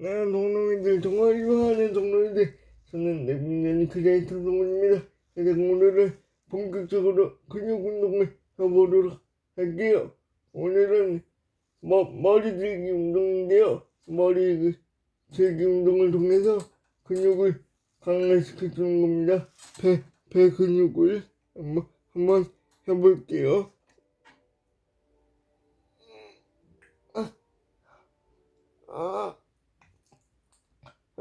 나는 동료이들 정말 좋아하는 동료이들 저는 내분년 크리에이터 동훈입니다. 이제 오늘은 본격적으로 근육 운동을 해보도록 할게요. 오늘은 머, 머리 들기 운동인데요. 머리 그 들기 운동을 통해서 근육을 강화시켜주는 겁니다. 배, 배 근육을 한번, 한번 해볼게요. 아,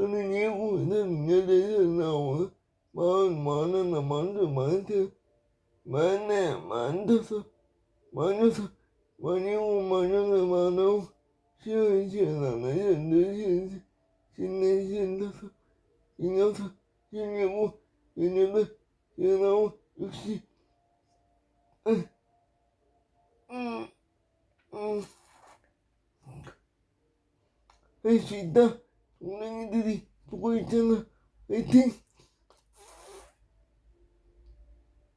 서른일곱, 서른여덟, 서른아홉, 마흔, 마흔하나, 마흔둘, 마흔셋, 마흔네, 마흔다섯, 마흔여섯, 마흔일곱, 마흔여덟, 마흔아홉, 스물, 스물하나, 스물둘, 스물셋, 스물넷, 스 동생이들이 보고 있잖아. 화이팅!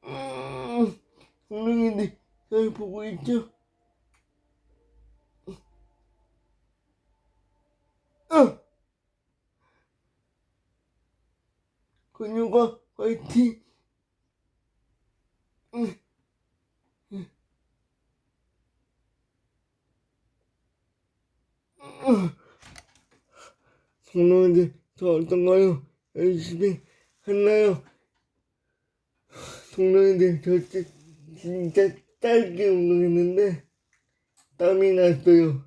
음, 동생이들 잘 보고 있죠? 아! 근육아, 화이팅! 응. 응. 응. 동료들 저 어떤가요? 열심히 했나요? 동료들 저 진- 진짜 짧게 운동했는데 땀이 났어요.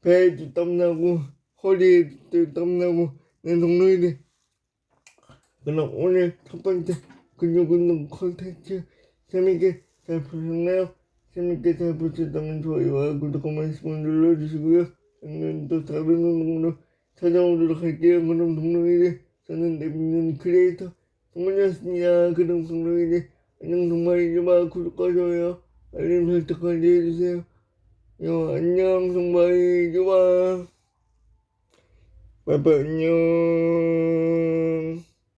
배에도 땀나고 허리에도 땀나고 내 동료들 그럼 오늘 첫 번째 근육 운동 콘텐츠 재밌게 잘 보셨나요? 재밌게 잘 보셨다면 좋아요와 구독 한 번씩만 눌러주시고요. 저는 또 다른 운동으로 찾아오도록 할게요. 그럼 동료이들 저는 내비는 크리에이터 동훈이었습니다. 그럼 동료이들 안녕 정말 이마 구독과 좋아요 알림 설정까지 해주세요. 요 안녕 좋아. 빠빠 안녕.